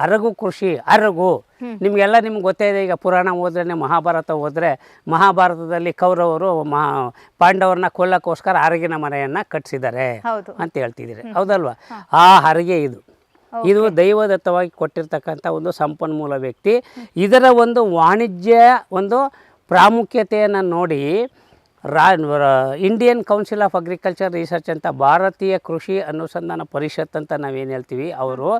ಅರಗು ಕೃಷಿ ಅರಗು. ನಿಮಗೆಲ್ಲ ನಿಮ್ಗೆ ಗೊತ್ತೇ ಇದೆ ಈಗ ಪುರಾಣ ಓದ್ರೇ ಮಹಾಭಾರತ ಓದಿದ್ರೆ ಮಹಾಭಾರತದಲ್ಲಿ ಕೌರವರು ಮಹಾ ಪಾಂಡವರನ್ನ ಕೊಲ್ಲಕ್ಕೋಸ್ಕರ ಅರಗಿನ ಮನೆಯನ್ನು ಕಟ್ಟಿಸಿದ್ದಾರೆ ಹೌದು. ಅಂತ ಹೇಳ್ತಿದ್ದೀರಿ. ಹೌದಲ್ವಾ? ಆ ಹರಗೆ ಇದು. ಇದು ದೈವದತ್ತವಾಗಿ ಕೊಟ್ಟಿರ್ತಕ್ಕಂಥ ಒಂದು ಸಂಪನ್ಮೂಲ ವ್ಯಕ್ತಿ. ಇದರ ಒಂದು ವಾಣಿಜ್ಯ ಒಂದು ಪ್ರಾಮುಖ್ಯತೆಯನ್ನು ನೋಡಿ ರಾ Indian council of agriculture research ಅಂತ ಭಾರತೀಯ ಕೃಷಿ ಅನುಸಂಧಾನ ಪರಿಷತ್ ಅಂತ ನಾವೇನು ಹೇಳ್ತೀವಿ ಅವರು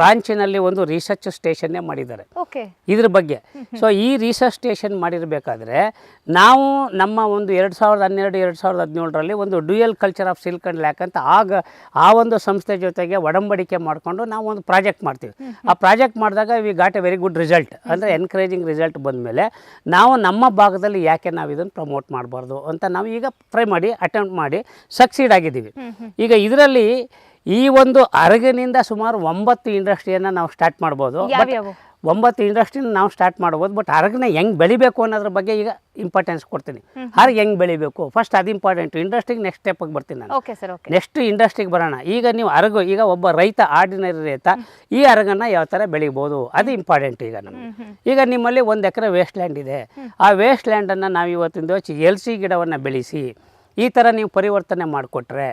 ರಾಂಚಿನಲ್ಲಿ ಒಂದು ರಿಸರ್ಚ್ ಸ್ಟೇಷನ್ನೇ ಮಾಡಿದ್ದಾರೆ. ಓಕೆ. ಇದ್ರ ಬಗ್ಗೆ. ಸೊ ಈ ರಿಸರ್ಚ್ ಸ್ಟೇಷನ್ ಮಾಡಿರಬೇಕಾದ್ರೆ ನಾವು ನಮ್ಮ ಒಂದು ಎರಡು ಸಾವಿರದ ಹನ್ನೆರಡು ಎರಡು ಸಾವಿರದ ಹದಿನೇಳರಲ್ಲಿ ಒಂದು dual culture of silk and lac ಅಂತ ಆಗ ಆ ಒಂದು ಸಂಸ್ಥೆ ಜೊತೆಗೆ ಒಡಂಬಡಿಕೆ ಮಾಡಿಕೊಂಡು ನಾವು ಒಂದು ಪ್ರಾಜೆಕ್ಟ್ ಮಾಡ್ತೀವಿ. ಆ ಪ್ರಾಜೆಕ್ಟ್ ಮಾಡಿದಾಗ we got a very good result ಅಂದರೆ ಎನ್ಕರೇಜಿಂಗ್ ರಿಸಲ್ಟ್ ಬಂದಮೇಲೆ ನಾವು ನಮ್ಮ ಭಾಗದಲ್ಲಿ ಯಾಕೆ ನಾವು ಇದನ್ನು ಪ್ರಮೋಟ್ ಮಾಡಬಾರ್ದು? ಅಂತ ನಾವು ಈಗ ಟ್ರೈ ಮಾಡಿ ಅಟೆಂಪ್ಟ್ ಮಾಡಿ ಸಕ್ಸೀಡ್ ಆಗಿದ್ದೀವಿ. ಈಗ ಇದರಲ್ಲಿ ಈ ಒಂದು ಅರಗಿನಿಂದ ಸುಮಾರು ಒಂಬತ್ತು ಇಂಡಸ್ಟ್ರಿಯನ್ನು ನಾವು ಸ್ಟಾರ್ಟ್ ಮಾಡ್ಬೋದು. ಒಂಬತ್ತು ಇಂಡಸ್ಟ್ರಿನ ನಾವು ಸ್ಟಾರ್ಟ್ ಮಾಡ್ಬೋದು ಬಟ್ ಹರಗನ್ನ ಹೆಂಗೆ ಬೆಳಿಬೇಕು ಅನ್ನೋದ್ರ ಬಗ್ಗೆ ಈಗ ಇಂಪಾರ್ಟೆನ್ಸ್ ಕೊಡ್ತೀನಿ. ಹರಗೆ ಹೆಂಗೆ ಬೆಳಿಬೇಕು? ಫಸ್ಟ್ ಅದು ಇಂಪಾರ್ಟೆಂಟ್ ಇಂಡಸ್ಟ್ರಿಗೆ ನೆಕ್ಸ್ಟ್ ಸ್ಟೆಪ್ಗೆ ಬರ್ತೀನಿ ನಾನು. ಓಕೆ ಸರ್ ಓಕೆ ನೆಕ್ಸ್ಟ್ ಇಂಡಸ್ಟ್ರಿಗೆ ಬರೋಣ. ಈಗ ನೀವು ಅರಗು ಈಗ ಒಬ್ಬ ರೈತ ಆರ್ಡಿನರಿ ರೈತ ಈ ಅರಗನ್ನು ಯಾವ ಥರ ಬೆಳಿಬೋದು? ಅದು ಇಂಪಾರ್ಟೆಂಟ್ ಈಗ ನಮಗೆ. ಈಗ ನಿಮ್ಮಲ್ಲಿ ಒಂದು ಎಕರೆ ವೇಸ್ಟ್ ಲ್ಯಾಂಡ್ ಇದೆ ಆ ವೇಸ್ಟ್ ಲ್ಯಾಂಡನ್ನು ನಾವು ಇವತ್ತಿಂದ ಎಲ್ ಸಿ ಗಿಡವನ್ನು ಬೆಳೆಸಿ ಈ ಥರ ನೀವು ಪರಿವರ್ತನೆ ಮಾಡಿಕೊಟ್ರೆ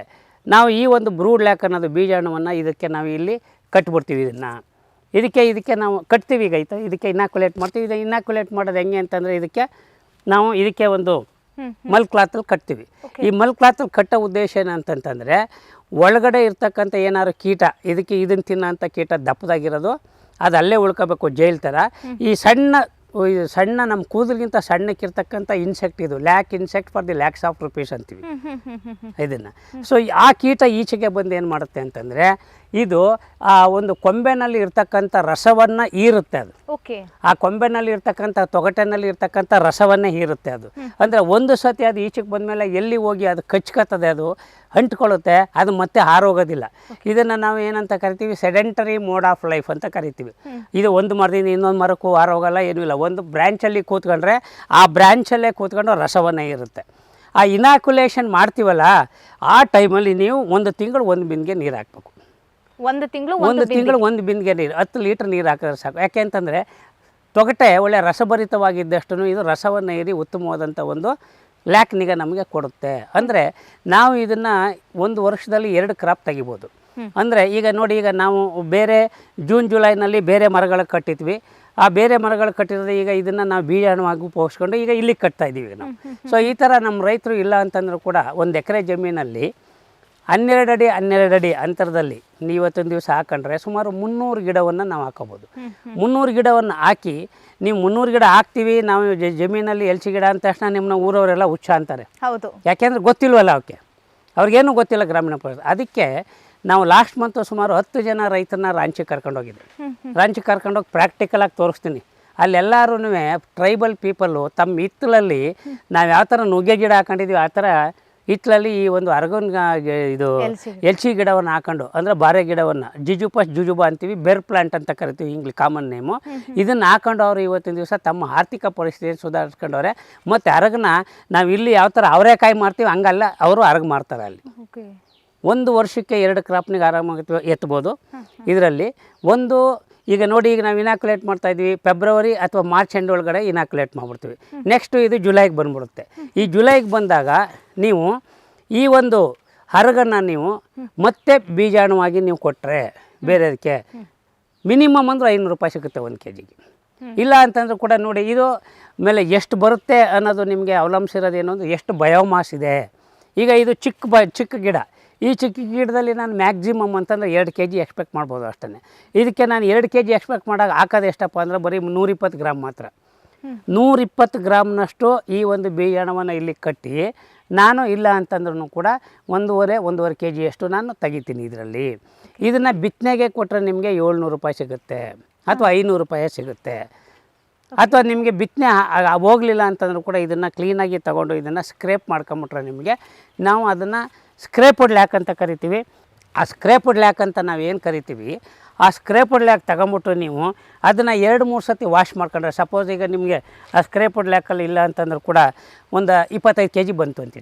ನಾವು ಈ ಒಂದು ಬ್ರೂಡ್ ಲ್ಯಾಕ್ ಅನ್ನೋದು ಬೀಜಾಣುವನ್ನು ಇದಕ್ಕೆ ನಾವು ಇಲ್ಲಿ ಕಟ್ಬಿಡ್ತೀವಿ ಇದನ್ನು. ಇದಕ್ಕೆ ಇದಕ್ಕೆ ನಾವು ಕಟ್ತೀವಿ ಈಗ ಆಯ್ತಾ? ಇದಕ್ಕೆ ಇನ್ನಾಕ್ಯುಲೇಟ್ ಮಾಡ್ತೀವಿ. ಇದು ಇನಾಕ್ಯುಲೇಟ್ ಮಾಡೋದು ಹೆಂಗೆ ಅಂತಂದರೆ ಇದಕ್ಕೆ ನಾವು ಇದಕ್ಕೆ ಒಂದು ಮಲ್ ಕ್ಲಾತಲ್ಲಿ ಕಟ್ತೀವಿ. ಈ ಮಲ್ ಕ್ಲಾತಲ್ಲಿ ಕಟ್ಟೋ ಉದ್ದೇಶ ಏನಂತಂತಂದರೆ ಒಳಗಡೆ ಇರ್ತಕ್ಕಂಥ ಏನಾದ್ರು ಕೀಟ ಇದಕ್ಕೆ ಇದನ್ನು ತಿನ್ನೋಂಥ ಕೀಟ ದಪ್ಪದಾಗಿರೋದು ಅದು ಅಲ್ಲೇ ಉಳ್ಕೋಬೇಕು ಜೈಲ್ ಥರ. ಈ ಸಣ್ಣ ಸಣ್ಣ ನಮ್ಮ ಕೂದಲಿಗಿಂತ ಸಣ್ಣಕ್ಕಿರ್ತಕ್ಕಂಥ ಇನ್ಸೆಕ್ಟ್ ಇದು. Lac insect for the lakhs of rupees ಅಂತೀವಿ. ಇದನ್ನು. ಸೊ ಆ ಕೀಟ ಈಚೆಗೆ ಬಂದು ಏನು ಮಾಡುತ್ತೆ ಅಂತಂದರೆ ಇದು ಆ ಒಂದು ಕೊಂಬೆನಲ್ಲಿ ಇರ್ತಕ್ಕಂಥ ರಸವನ್ನು ಹೀರುತ್ತೆ ಅದು. ಓಕೆ. ಆ ಕೊಂಬೆನಲ್ಲಿ ಇರ್ತಕ್ಕಂಥ ತೊಗಟೆನಲ್ಲಿ ಇರ್ತಕ್ಕಂಥ ರಸವನ್ನೇ ಹೀರುತ್ತೆ ಅದು. ಅಂದರೆ ಒಂದು ಸತಿ ಅದು ಈಚೆಗೆ ಬಂದಮೇಲೆ ಎಲ್ಲಿ ಹೋಗಿ ಅದು ಕಚ್ಕತ್ತದೆ ಅದು ಅಂಟ್ಕೊಳ್ಳುತ್ತೆ ಅದು ಮತ್ತೆ ಹಾರೋಗೋದಿಲ್ಲ. ಇದನ್ನು ನಾವು ಏನಂತ ಕರಿತೀವಿ? ಸೆಡೆಂಟರಿ ಮೋಡ್ ಆಫ್ ಲೈಫ್ ಅಂತ ಕರಿತೀವಿ. ಇದು ಒಂದು ಮರದಿಂದ ಇನ್ನೊಂದು ಮರಕ್ಕೂ ಹಾರೋಗಲ್ಲ ಏನೂ ಇಲ್ಲ. ಒಂದು ಬ್ರ್ಯಾಂಚಲ್ಲಿ ಕೂತ್ಕೊಂಡ್ರೆ ಆ ಬ್ರ್ಯಾಂಚಲ್ಲೇ ಕೂತ್ಕೊಂಡು ರಸವನ್ನೇ ಇರುತ್ತೆ ಆ ಇನಾಕ್ಯುಲೇಷನ್ ಮಾಡ್ತೀವಲ್ಲ ಆ ಟೈಮಲ್ಲಿ ನೀವು ಒಂದು ತಿಂಗಳು ಒಂದು ಬಿನ್ಗೆ ನೀರು ಹಾಕ್ಬೇಕು ಒಂದು ತಿಂಗಳು ಒಂದು ತಿಂಗಳು ಒಂದು ಬಿಂದಿಗೆ ನೀರು ಹತ್ತು ಲೀಟ್ರ್ ನೀರು ಹಾಕಿದ್ರೆ ಸಾಕು. ಯಾಕೆ ಅಂತಂದರೆ ತೊಗಟೆ ಒಳ್ಳೆ ರಸಭರಿತವಾಗಿದ್ದಷ್ಟು ಇದು ರಸವನ್ನು ಏರಿ ಉತ್ತಮವಾದಂಥ ಒಂದು ಲ್ಯಾಕ್ನಿಗೆ ನಮಗೆ ಕೊಡುತ್ತೆ. ಅಂದರೆ ನಾವು ಇದನ್ನು ಒಂದು ವರ್ಷದಲ್ಲಿ ಎರಡು ಕ್ರಾಪ್ ತೆಗಿಬೋದು. ಅಂದರೆ ಈಗ ನೋಡಿ ಈಗ ನಾವು ಬೇರೆ ಜೂನ್ ಜುಲೈನಲ್ಲಿ ಬೇರೆ ಮರಗಳು ಕಟ್ಟಿದ್ವಿ. ಆ ಬೇರೆ ಮರಗಳು ಕಟ್ಟಿರೋದು ಈಗ ಇದನ್ನು ನಾವು ಬೀಜಾಣುವಾಗಿ ಉಪಯೋಗಿಸ್ಕೊಂಡು ಈಗ ಇಲ್ಲಿಗೆ ಕಟ್ತಾ ಇದ್ದೀವಿ ನಾವು. ಸೊ ಈ ಥರ ನಮ್ಮ ರೈತರು ಇಲ್ಲ ಅಂತಂದ್ರೂ ಕೂಡ ಒಂದು ಎಕರೆ ಜಮೀನಲ್ಲಿ ಹನ್ನೆರಡು ಅಡಿ ಹನ್ನೆರಡು ಅಡಿ ಅಂತರದಲ್ಲಿ ನೀವು ಇವತ್ತೊಂದು ದಿವಸ ಹಾಕೊಂಡ್ರೆ ಸುಮಾರು ಮುನ್ನೂರು ಗಿಡವನ್ನು ನಾವು ಹಾಕೋಬೋದು. ಮುನ್ನೂರು ಗಿಡವನ್ನು ಹಾಕಿ ನೀವು ಮುನ್ನೂರು ಗಿಡ ಹಾಕ್ತೀವಿ ನಾವು ಜಮೀನಲ್ಲಿ ಎಲ್ಸಿ ಗಿಡ ಅಂದ ತಕ್ಷಣ ನಿಮ್ಮನ್ನ ಊರವರೆಲ್ಲ ಹುಚ್ಚ ಅಂತಾರೆ. ಹೌದು. ಯಾಕೆಂದ್ರೆ ಗೊತ್ತಿಲ್ವಲ್ಲ ಅವಕ್ಕೆ ಅವ್ರಿಗೇನು ಗೊತ್ತಿಲ್ಲ ಗ್ರಾಮೀಣ ಪ್ರದೇಶ. ಅದಕ್ಕೆ ನಾವು ಲಾಸ್ಟ್ ಮಂತ್ ಸುಮಾರು ಹತ್ತು ಜನ ರೈತರನ್ನ ರಾಂಚಿ ಕರ್ಕೊಂಡೋಗಿದ್ದೆ ರಾಂಚಿಗೆ ಕರ್ಕೊಂಡೋಗಿ ಪ್ರಾಕ್ಟಿಕಲಾಗಿ ತೋರಿಸ್ತೀನಿ. ಅಲ್ಲೆಲ್ಲರೂ ಟ್ರೈಬಲ್ ಪೀಪಲ್ಲು ತಮ್ಮ ಹಿತ್ತಲಲ್ಲಿ ನಾವು ಯಾವ ಥರ ನುಗ್ಗೆ ಗಿಡ ಹಾಕೊಂಡಿದ್ದೀವಿ ಆ ಥರ ಹಿತ್ತಲಲ್ಲಿ ಈ ಒಂದು ಅರಗನ್ ಇದು ಎಲ್ಸಿ ಗಿಡವನ್ನು ಹಾಕೊಂಡು ಅಂದರೆ ಬಾರೆ ಗಿಡವನ್ನು ಜಿಜುಪಸ್ ಜುಜುಬಾ ಅಂತೀವಿ ಬೆರ್ ಪ್ಲಾಂಟ್ ಅಂತ ಕರಿತೀವಿ ಇಂಗ್ಲಿ ಕಾಮನ್ ನೇಮು ಇದನ್ನು ಹಾಕೊಂಡು ಅವರು ಇವತ್ತಿನ ದಿವಸ ತಮ್ಮ ಆರ್ಥಿಕ ಪರಿಸ್ಥಿತಿ ಸುಧಾರಿಸ್ಕೊಂಡವ್ರೆ. ಮತ್ತು ಅರಗನ ನಾವು ಇಲ್ಲಿ ಯಾವ ಥರ ಅವರೇಕಾಯಿ ಮಾಡ್ತೀವಿ ಹಂಗಲ್ಲ ಅವರು ಅರಗ ಮಾಡ್ತಾರೆ ಅಲ್ಲಿ. ಒಂದು ವರ್ಷಕ್ಕೆ ಎರಡು ಕ್ರಾಪ್ನಿಗೆ ಆರಾಮಾಗಿ ಎತ್ತ್- ಎತ್ಬೋದು. ಇದರಲ್ಲಿ ಒಂದು ಈಗ ನೋಡಿ ಈಗ ನಾವು ಇನಾಕ್ಯುಲೇಟ್ ಮಾಡ್ತಾ ಇದ್ವಿ. ಫೆಬ್ರವರಿ ಅಥವಾ ಮಾರ್ಚ್ ಎಂಡ್ ಒಳಗಡೆ ಇನಾಕ್ಯುಲೇಟ್ ಮಾಡಿಬಿಡ್ತೀವಿ. ನೆಕ್ಸ್ಟು ಇದು ಜುಲೈಗೆ ಬಂದ್ಬಿಡುತ್ತೆ. ಈ ಜುಲೈಗೆ ಬಂದಾಗ ನೀವು ಈ ಒಂದು ಹರಗನ್ನು ನೀವು ಮತ್ತೆ ಬೀಜಾಣುವಾಗಿ ನೀವು ಕೊಟ್ಟರೆ ಬೇರೆದಕ್ಕೆ ಮಿನಿಮಮ್ ಅಂದ್ರೆ ಐನೂರು ರೂಪಾಯಿ ಸಿಗುತ್ತೆ ಒಂದು ಕೆ ಜಿಗೆ ಇಲ್ಲ ಅಂತಂದ್ರೆ ಕೂಡ ನೋಡಿ ಇದು ಮೇಲೆ ಎಷ್ಟು ಬರುತ್ತೆ ಅನ್ನೋದು ನಿಮಗೆ ಅವಲಂಬಿಸಿರೋದೇನು ಅಂದ್ರೆ ಎಷ್ಟು ಬಯೋಮಾಸ್ ಇದೆ. ಈಗ ಇದು ಚಿಕ್ಕ ಬ ಚಿಕ್ಕ ಗಿಡ. ಈ ಚಿಕ್ಕ ಗಿಡದಲ್ಲಿ ನಾನು ಮ್ಯಾಕ್ಸಿಮಮ್ ಅಂತಂದ್ರೆ ಎರಡು ಕೆ ಜಿ ಎಕ್ಸ್ಪೆಕ್ಟ್ ಮಾಡ್ಬೋದು ಅಷ್ಟೇ ಇದಕ್ಕೆ ನಾನು ಎರಡು ಕೆ ಜಿ ಎಕ್ಸ್ಪೆಕ್ಟ್ ಮಾಡಾಗ ಹಾಕೋದು ಎಷ್ಟಪ್ಪ ಅಂದ್ರೆ ಬರೀ ನೂರಿಪ್ಪತ್ತು ಗ್ರಾಮ್ ಮಾತ್ರ. ನೂರಿಪ್ಪತ್ತು ಗ್ರಾಮ್ನಷ್ಟು ಈ ಒಂದು ಬೀಜಣವನ್ನು ಇಲ್ಲಿ ಕಟ್ಟಿ ನಾನು ಇಲ್ಲ ಅಂತಂದ್ರೂ ಕೂಡ ಒಂದೂವರೆ ಒಂದೂವರೆ ಕೆ ಜಿಯಷ್ಟು ನಾನು ತೆಗಿತೀನಿ ಇದರಲ್ಲಿ. ಇದನ್ನು ಬಿತ್ತನೆಗೆ ಕೊಟ್ಟರೆ ನಿಮಗೆ ಏಳ್ನೂರು ರೂಪಾಯಿ ಸಿಗುತ್ತೆ ಅಥವಾ ಐನೂರು ರೂಪಾಯಿ ಸಿಗುತ್ತೆ. ಅಥವಾ ನಿಮಗೆ ಬಿತ್ತನೆ ಹೋಗಲಿಲ್ಲ ಅಂತಂದ್ರೂ ಕೂಡ ಇದನ್ನು ಕ್ಲೀನಾಗಿ ತಗೊಂಡು ಇದನ್ನು ಸ್ಕ್ರೇಪ್ ಮಾಡ್ಕೊಂಬಿಟ್ರೆ ನಿಮಗೆ ನಾವು ಅದನ್ನು ಸ್ಕ್ರೇಪಡ್ ಲ್ಯಾಕ್ ಅಂತ ಕರಿತೀವಿ. ಆ ಸ್ಕ್ರೇಪುಡ್ ಲ್ಯಾಕ್ ಅಂತ ನಾವು ಏನು ಕರಿತೀವಿ? ಆ ಸ್ಕ್ರೇಪುಡ್ ಲ್ಯಾಕ್ ತಗೊಂಬಿಟ್ಟು ನೀವು ಅದನ್ನು ಎರಡು ಮೂರು ಸತಿ ವಾಶ್ ಮಾಡ್ಕೊಂಡ್ರೆ ಸಪೋಸ್ ಈಗ ನಿಮಗೆ ಆ ಸ್ಕ್ರೇಪುಡ್ ಲ್ಯಾಕಲ್ಲಿ ಇಲ್ಲ ಅಂತಂದ್ರೆ ಕೂಡ ಒಂದು ಇಪ್ಪತ್ತೈದು ಕೆ ಜಿ ಬಂತು ಅಂತ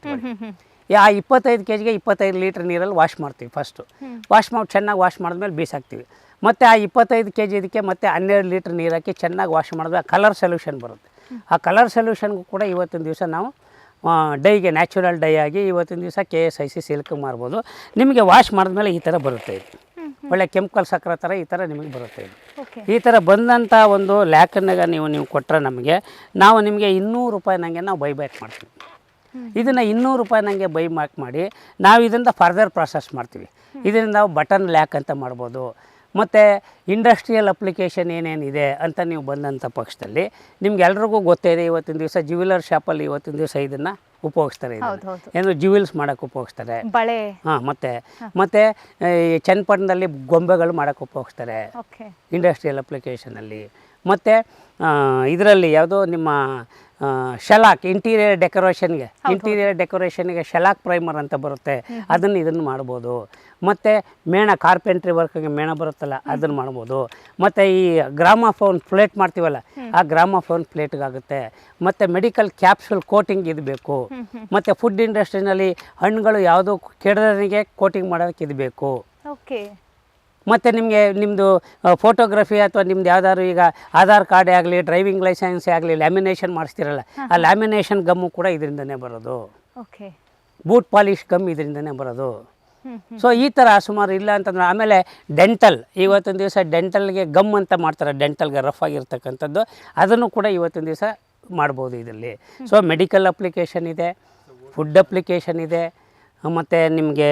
ಆ ಇಪ್ಪತ್ತೈದು ಕೆ ಜಿಗೆ ಇಪ್ಪತ್ತೈದು ಲೀಟ್ರ್ ನೀರಲ್ಲಿ ವಾಶ್ ಮಾಡ್ತೀವಿ ಫಸ್ಟು ವಾಶ್ ಮಾಡಿ ಚೆನ್ನಾಗಿ ವಾಶ್ ಮಾಡಿದ್ಮೇಲೆ ಬೀಸಾಕ್ತೀವಿ. ಮತ್ತು ಆ ಇಪ್ಪತ್ತೈದು ಕೆ ಜಿ ಇದಕ್ಕೆ ಮತ್ತೆ ಹನ್ನೆರಡು ಲೀಟ್ರ್ ನೀರು ಹಾಕಿ ಚೆನ್ನಾಗಿ ವಾಶ್ ಮಾಡಿದ್ರೆ ಕಲರ್ ಸೊಲ್ಯೂಷನ್ ಬರುತ್ತೆ. ಆ ಕಲರ್ ಸೊಲ್ಯೂಷನ್ಗೂ ಕೂಡ ಇವತ್ತಿನ ದಿವಸ ನಾವು ಆ, ಡೈಗೆ ನ್ಯಾಚುರಲ್ ಡೈ ಆಗಿ ಇವತ್ತಿನ ದಿವಸ K S I C silk ಮಾರ್ಬೋದು. ನಿಮಗೆ ವಾಶ್ ಮಾಡಿದ್ಮೇಲೆ ಈ ಥರ ಬರುತ್ತೆ ಇದು. ಒಳ್ಳೆ ಕೆಮಿಕಲ್ ಸಕ್ಕರೆ ಥರ ಈ ಥರ ನಿಮಗೆ ಬರುತ್ತೆ ಇದು. ಈ ಥರ ಬಂದಂಥ ಒಂದು ಲ್ಯಾಕನ್ನಾಗ ನೀವು ನೀವು ಕೊಟ್ಟರೆ ನಮಗೆ ನಾವು ನಿಮಗೆ ಇನ್ನೂರು ರೂಪಾಯಿ ನನಗೆ ನಾವು ಬೈ ಬ್ಯಾಕ್ ಮಾಡ್ತೀವಿ. ಇದನ್ನು ಇನ್ನೂರು ರೂಪಾಯಿ ನನಗೆ ಬೈ ಬ್ಯಾಕ್ ಮಾಡಿ ನಾವು ಇದರಿಂದ ಫರ್ದರ್ ಪ್ರಾಸೆಸ್ ಮಾಡ್ತೀವಿ ಇದರಿಂದ ನಾವು ಬಟನ್ ಲ್ಯಾಕ್ ಅಂತ ಮಾಡ್ಬೋದು. ಮತ್ತು ಇಂಡಸ್ಟ್ರಿಯಲ್ ಅಪ್ಲಿಕೇಶನ್ ಏನೇನಿದೆ ಅಂತ ನೀವು ಬಂದಂಥ ಪಕ್ಷದಲ್ಲಿ ನಿಮ್ಗೆ ಎಲ್ರಿಗೂ ಗೊತ್ತೇ ಇದೆ ಇವತ್ತಿನ ದಿವಸ ಜ್ಯುವೆಲರ್ ಶಾಪಲ್ಲಿ ಇವತ್ತಿನ ದಿವಸ ಇದನ್ನು ಉಪಯೋಗಿಸ್ತಾರೆ ಏನು ಜ್ಯುವೆಲ್ಸ್ ಮಾಡೋಕ್ಕೆ ಉಪಯೋಗಿಸ್ತಾರೆ. ಬಳೆ. ಹಾಂ ಮತ್ತೆ ಮತ್ತೆ ಈ ಚನ್ನಪಟ್ಟಣದಲ್ಲಿ ಗೊಂಬೆಗಳು ಮಾಡೋಕ್ಕೆ ಉಪಯೋಗಿಸ್ತಾರೆ. ಇಂಡಸ್ಟ್ರಿಯಲ್ ಅಪ್ಲಿಕೇಶನಲ್ಲಿ. ಮತ್ತು ಇದರಲ್ಲಿ ಯಾವುದೋ ನಿಮ್ಮ ಶೆಲಾಕ್ ಇಂಟೀರಿಯರ್ ಡೆಕೋರೇಷನ್ಗೆ ಇಂಟೀರಿಯರ್ ಡೆಕೋರೇಷನ್ಗೆ ಶಲಾಕ್ ಪ್ರೈಮರ್ ಅಂತ ಬರುತ್ತೆ. ಅದನ್ನು ಇದನ್ನು ಮಾಡ್ಬೋದು. ಮತ್ತು ಮೇಣ ಕಾರ್ಪೆಂಟ್ರಿ ವರ್ಕ್ಗೆ ಮೇಣ ಬರುತ್ತಲ್ಲ ಅದನ್ನು ಮಾಡ್ಬೋದು. ಮತ್ತು ಈ ಗ್ರಾಮಫೋನ್ ಪ್ಲೇಟ್ ಮಾಡ್ತೀವಲ್ಲ ಆ ಗ್ರಾಮಫೋನ್ ಪ್ಲೇಟ್ಗಾಗುತ್ತೆ ಮತ್ತು ಮೆಡಿಕಲ್ ಕ್ಯಾಪ್ಸುಲ್ ಕೋಟಿಂಗ್ ಇದು ಬೇಕು. ಮತ್ತು ಫುಡ್ ಇಂಡಸ್ಟ್ರಿನಲ್ಲಿ ಹಣ್ಣುಗಳು ಯಾವುದೋ ಕೆಡದನಿಗೆ ಕೋಟಿಂಗ್ ಮಾಡೋದಕ್ಕೆ ಇದು ಬೇಕು. ಓಕೆ ಮತ್ತು ನಿಮಗೆ ನಿಮ್ಮದು ಫೋಟೋಗ್ರಫಿ ಅಥವಾ ನಿಮ್ದು ಯಾವ್ದಾದ್ರು ಈಗ ಆಧಾರ್ ಕಾರ್ಡೇ ಆಗಲಿ ಡ್ರೈವಿಂಗ್ ಲೈಸೆನ್ಸ್ ಆಗಲಿ ಲ್ಯಾಮಿನೇಷನ್ ಮಾಡಿಸ್ತಿರಲ್ಲ ಆ ಲ್ಯಾಮಿನೇಷನ್ ಗಮ್ಮು ಕೂಡ ಇದರಿಂದನೇ ಬರೋದು. ಓಕೆ. ಬೂಟ್ ಪಾಲಿಶ್ ಗಮ್ ಇದರಿಂದನೇ ಬರೋದು. ಸೊ ಈ ಥರ ಸುಮಾರು ಇಲ್ಲ ಅಂತಂದ್ರೆ ಆಮೇಲೆ ಡೆಂಟಲ್ ಇವತ್ತಿನ ದಿವಸ ಡೆಂಟಲ್ಗೆ ಗಮ್ ಅಂತ ಮಾಡ್ತಾರೆ ಡೆಂಟಲ್ಗೆ ರಫ್ ಆಗಿರ್ತಕ್ಕಂಥದ್ದು ಅದನ್ನು ಕೂಡ ಇವತ್ತಿನ ದಿವಸ ಮಾಡ್ಬೋದು ಇದರಲ್ಲಿ. ಸೊ ಮೆಡಿಕಲ್ ಅಪ್ಲಿಕೇಶನ್ ಇದೆ ಫುಡ್ ಅಪ್ಲಿಕೇಶನ್ ಇದೆ ಮತ್ತು ನಿಮಗೆ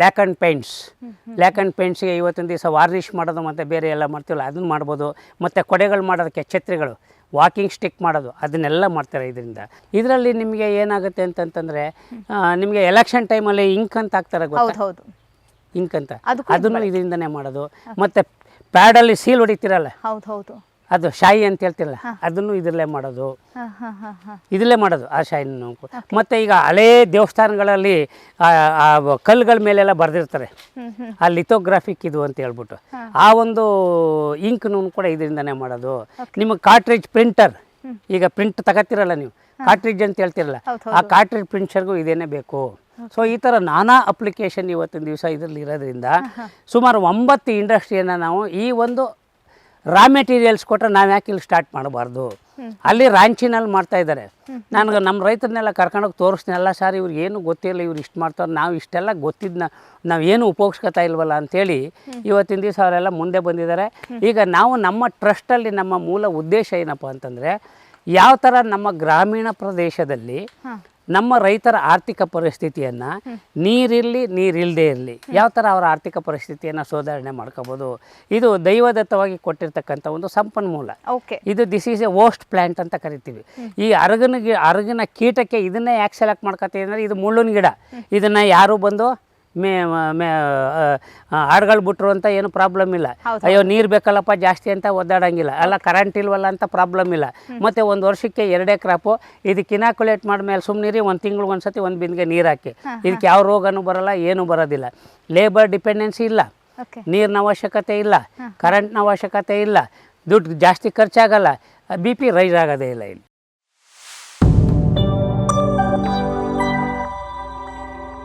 lac and paints lac and ಪೇಂಟ್ಸ್ಗೆ ಇವತ್ತಿನ ದಿವಸ ವಾರ್ನಿಷ್ ಮಾಡೋದು ಮತ್ತು ಬೇರೆ ಎಲ್ಲ ಮಾಡ್ತೀವಲ್ಲ ಅದನ್ನು ಮಾಡ್ಬೋದು. ಮತ್ತು ಕೊಡೆಗಳು ಮಾಡೋದಕ್ಕೆ ಛತ್ರಿಗಳು ವಾಕಿಂಗ್ ಸ್ಟಿಕ್ ಮಾಡೋದು ಅದನ್ನೆಲ್ಲ ಮಾಡ್ತಾರೆ ಇದರಿಂದ. ಇದರಲ್ಲಿ ನಿಮಗೆ ಏನಾಗುತ್ತೆ ಅಂತಂತಂದರೆ ನಿಮಗೆ ಎಲೆಕ್ಷನ್ ಟೈಮಲ್ಲಿ ಇಂಕ್ ಅಂತ ಹಾಕ್ತಾರೆ ಗೊತ್ತಾ? ಇಂಕ್ ಅಂತ. ಅದನ್ನು ಇದರಿಂದನೇ ಮಾಡೋದು. ಮತ್ತು ಪ್ಯಾಡಲ್ಲಿ ಸೀಲ್ ಹೊಡಿತೀರಲ್ಲ? ಹೌದು ಹೌದು ಅದು ಶಾಯಿ ಅಂತ ಹೇಳ್ತಿರಲ್ಲ ಅದನ್ನು ಇದರಲ್ಲೇ ಮಾಡೋದು. ಇದರಲ್ಲೇ ಮಾಡೋದು ಆ ಶಾಯಿನ ಮತ್ತು ಈಗ ಹಳೇ ದೇವಸ್ಥಾನಗಳಲ್ಲಿ ಆ ಕಲ್ಲುಗಳ ಮೇಲೆಲ್ಲ ಬರೆದಿರ್ತಾರೆ. ಆ ಲಿಥೋಗ್ರಾಫಿಕ್ ಇದು ಅಂತ ಹೇಳ್ಬಿಟ್ಟು. ಆ ಒಂದು ಇಂಕ್ನು ಕೂಡ ಇದರಿಂದನೇ ಮಾಡೋದು. ನಿಮಗೆ ಕಾರ್ಟ್ರಿಜ್ ಪ್ರಿಂಟರ್ ಈಗ ಪ್ರಿಂಟ್ ತಗೋತಿರಲ್ಲ ನೀವು. ಕಾರ್ಟ್ರಿಜ್ ಅಂತ ಹೇಳ್ತಿರಲ್ಲ ಆ ಕಾರ್ಟ್ರಿಜ್ ಪ್ರಿಂಟರ್ಗೂ ಇದೇನೇ ಬೇಕು. ಸೊ ಈ ಥರ ನಾನಾ ಅಪ್ಲಿಕೇಶನ್ ಇವತ್ತಿನ ದಿವಸ ಇದರಲ್ಲಿ ಇರೋದ್ರಿಂದ ಸುಮಾರು ಒಂಬತ್ತು ಇಂಡಸ್ಟ್ರಿಯನ್ನು ನಾವು ಈ ಒಂದು ರಾ ಮೆಟೀರಿಯಲ್ಸ್ ಕೊಟ್ಟರೆ ನಾವು ಯಾಕೆ ಇಲ್ಲಿ ಸ್ಟಾರ್ಟ್ ಮಾಡಬಾರ್ದು? ಅಲ್ಲಿ ರಾಂಚಿನಲ್ಲಿ ಮಾಡ್ತಾ ಇದ್ದಾರೆ ನನಗೆ ನಮ್ಮ ರೈತರನ್ನೆಲ್ಲ ಕರ್ಕೊಂಡೋಗಿ ತೋರಿಸ್ತೀನಲ್ಲ ಸರ್ ಇವ್ರಿಗೆ ಏನು ಗೊತ್ತಿಲ್ಲ, ಇವ್ರು ಇಷ್ಟು ಮಾಡ್ತಾರೆ, ನಾವು ಇಷ್ಟೆಲ್ಲ ಗೊತ್ತಿದ್ನ, ನಾವು ಏನು ಉಪಯೋಗಿಸ್ಕೊತಾ ಇಲ್ವಲ್ಲ ಅಂಥೇಳಿ ಇವತ್ತಿನ ದಿವಸ ಅವರೆಲ್ಲ ಮುಂದೆ ಬಂದಿದ್ದಾರೆ ಈಗ ನಾವು ನಮ್ಮ ಟ್ರಸ್ಟಲ್ಲಿ ನಮ್ಮ ಮೂಲ ಉದ್ದೇಶ ಏನಪ್ಪ ಅಂತಂದರೆ, ಯಾವ ಥರ ನಮ್ಮ ಗ್ರಾಮೀಣ ಪ್ರದೇಶದಲ್ಲಿ ನಮ್ಮ ರೈತರ ಆರ್ಥಿಕ ಪರಿಸ್ಥಿತಿಯನ್ನು ನೀರಿರಲಿ ನೀರಿಲ್ಲದೆ ಇರಲಿ. ಯಾವ ಥರ ಅವರ ಆರ್ಥಿಕ ಪರಿಸ್ಥಿತಿಯನ್ನು ಸುಧಾರಣೆ ಮಾಡ್ಕೋಬೋದು? ಇದು ದೈವದತ್ತವಾಗಿ ಕೊಟ್ಟಿರ್ತಕ್ಕಂಥ ಒಂದು ಸಂಪನ್ಮೂಲ. ಓಕೆ. ಇದು this is a waste plant ಅಂತ ಕರಿತೀವಿ. ಈ ಅರಗನಿಗೆ ಅರಗಿನ ಕೀಟಕ್ಕೆ ಇದನ್ನೇ ಯಾಕೆ ಸೆಲೆಕ್ಟ್ ಮಾಡ್ಕೊತೀವಿ ಅಂದರೆ ಇದು ಮುಳ್ಳಿನ ಗಿಡ. ಇದನ್ನು ಯಾರು ಬಂದು ಮೇ ಮೇ ಹಾಡುಗಳು ಬಿಟ್ರು ಅಂತ ಏನು ಪ್ರಾಬ್ಲಮ್ ಇಲ್ಲ. ಅಯ್ಯೋ ನೀರು ಬೇಕಲ್ಲಪ್ಪ ಜಾಸ್ತಿ ಅಂತ ಒದ್ದಾಡಂಗಿಲ್ಲ. ಅಲ್ಲ ಕರೆಂಟ್ ಇಲ್ವಲ್ಲ ಅಂತ ಪ್ರಾಬ್ಲಮ್ ಇಲ್ಲ. ಮತ್ತು ಒಂದು ವರ್ಷಕ್ಕೆ ಎರಡೇ ಕ್ರಾಪು ಇದಕ್ಕೆ ಇನಾಕ್ಯುಲೇಟ್ ಮಾಡಿದ್ಮೇಲೆ ಸುಮ್ಮನಿರಿ ಒಂದು ತಿಂಗ್ಳಿಗೆ ಒಂದು ಸತಿ ಒಂದು ಬಿಂದಿಗೆ ನೀರು ಹಾಕಿ. ಇದಕ್ಕೆ ಯಾವ ರೋಗನೂ ಬರಲ್ಲ ಏನೂ ಬರೋದಿಲ್ಲ. ಲೇಬರ್ ಡಿಪೆಂಡೆನ್ಸಿ ಇಲ್ಲ. ನೀರಿನ ಅವಶ್ಯಕತೆ ಇಲ್ಲ. ಕರೆಂಟ್ನ ಅವಶ್ಯಕತೆ ಇಲ್ಲ. ದುಡ್ಡು ಜಾಸ್ತಿ ಖರ್ಚಾಗಲ್ಲ. ಬಿ ಪಿ ರೈಸ್ ಆಗೋದೇ ಇಲ್ಲ ಇಲ್ಲಿ.